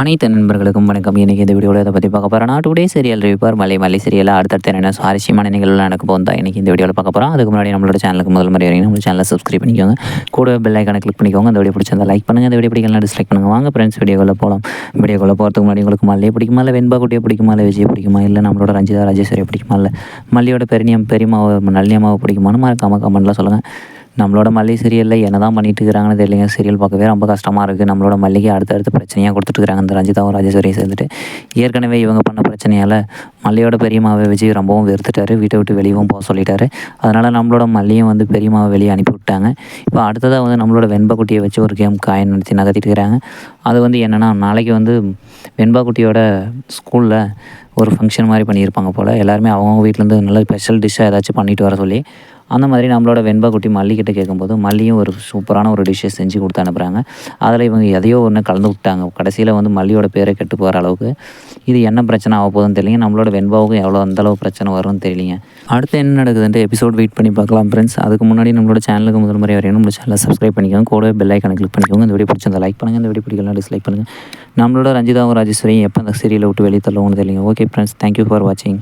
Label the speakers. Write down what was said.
Speaker 1: அனைத்து நண்பர்களுக்கும் வணக்கம். இன்றைக்கி இந்த வீடியோவில் இதை பற்றி பார்க்க போகிறோம் டுடே சீரியல் ரிவிப்பார் மலை மலை சீரியல் அடுத்தடுத்த என்ன சுவாரஸ்யமான நிகழ்வுகள் நடக்க போகுது தான் இன்றைக்கி இந்த வீடியோவில் பார்க்க போகிறோம் அதுக்கு முன்னாடி நம்மளோட சேனலுக்கு முதல் முறை வரைக்கும் நம்ம சேனலை சப்ஸ்கிரைப் பண்ணிக்கோங்க. கூட பெல் ஐக்கானை கிளிக் பண்ணிக்கோங்க. அந்த வீடியோ பிடிச்சிருந்தா லைக் பண்ணுங்கள் அந்த வீடியோ பிடிக்கலாம் டிஸ்லைக் பண்ணுங்கள் வாங்க ஃப்ரெண்ட்ஸ் வீடியோக்குள்ளே போகலாம் வீடியோக்குள்ளே போகிறதுக்கு முன்னாடி உங்களுக்கு மல்லியை பிடிக்குமா இல்லை வெண்பா குட்டியை பிடிக்குமா இல்லை விஜய் பிடிக்குமா இல்லை நம்மளோட ரஞ்சிதா ராஜேஸ்வரியை பிடிக்குமா இல்லை மல்லியோட பெரியம் பெரியமாவை நல்லியமாவை பிடிக்குமான்னு மறக்காம கமெண்ட்டில் சொல்லுங்கள் நம்மளோட மல்லிகை சீரியலில் என்ன தான் பண்ணிட்டு இருக்கிறாங்கன்னு தெரியலங்க. சீரியல் பார்க்கவே ரொம்ப கஷ்டமாக இருக்குது நம்மளோட மல்லிகை அடுத்தடுத்து பிரச்சனையாக கொடுத்துருக்காங்க இந்த ரஞ்சிதாவும் ராஜேஸ்வரியும் சேர்ந்துட்டு. ஏற்கனவே இவங்க பண்ண பிரச்சனையால் மல்லியோட பெரியம்மாவை விஜய் ரொம்பவும் வெறுத்துட்டார். வீட்டை விட்டு வெளியவும் போக சொல்லிட்டாரு. அதனால் நம்மளோட மல்லியும் வந்து பெரியம்மாவை வெளியே அனுப்பி விட்டாங்க. இப்போ அடுத்ததாக வந்து நம்மளோட வெண்பக்குட்டியை வச்சு ஒரு கேம் காயின் நடத்தி நகர்த்திட்டு இருக்கிறாங்க அது வந்து என்னென்னா நாளைக்கு வந்து வெண்பாக்குட்டியோட ஸ்கூலில் ஒரு ஃபங்க்ஷன் மாதிரி பண்ணியிருப்பாங்க போல். எல்லாருமே அவங்கவுங்க வீட்டிலேருந்து நல்ல ஸ்பெஷல் டிஷ்ஷாக ஏதாச்சும் பண்ணிட்டு வர சொல்லி அந்த மாதிரி நம்மளோட வெண்பாக்குட்டி மல்லிக்கிட்ட கேட்கும்போது மல்லியும் ஒரு சூப்பரான ஒரு டிஷ்ஷை செஞ்சு கொடுத்து அனுப்புகிறாங்க அதில் இவங்க எதையோ ஒன்று கலந்து விட்டாங்க. கடைசியில் வந்து மல்லியோட பேரை கெட்டு போகிற அளவுக்கு. இது என்ன பிரச்சனை ஆக போகுதுன்னு தெரியல நம்மளோட வெண்பாவுக்கும் எவ்வளோ அந்தளவு பிரச்சனை வரும்னு தெரியலிங்க. அடுத்து என்ன நடக்குதுன்ட்டு எபிசோட் வெயிட் பண்ணி பார்க்கலாம் ஃப்ரெண்ட்ஸ் அதுக்கு முன்னாடி நம்மளோட சேனலுக்கு முதல் முறை வரையும் நம்மளோட சேனலை சப்ஸ்கிரைப் பண்ணிக்கோங்க. கூட பெல் ஐக்கான கிளிக் பண்ணிக்கோங்க. இந்த வீடியோ பிடிச்சிருந்தா லைக் பண்ணுங்கள் இந்த வீடியோ பிடிக்கலாம் டிஸ்லைக் பண்ணுங்கள் நம்மளோட ரஞ்சிதாவும் ராஜேஸ்வரியும் எப்போ அந்த சீரியலை விட்டு வெளியே தள்ளுவோம்னு தெரியல ஓகே ஃப்ரெண்ட்ஸ் தேங்க்யூ ஃபார் வாட்சிங்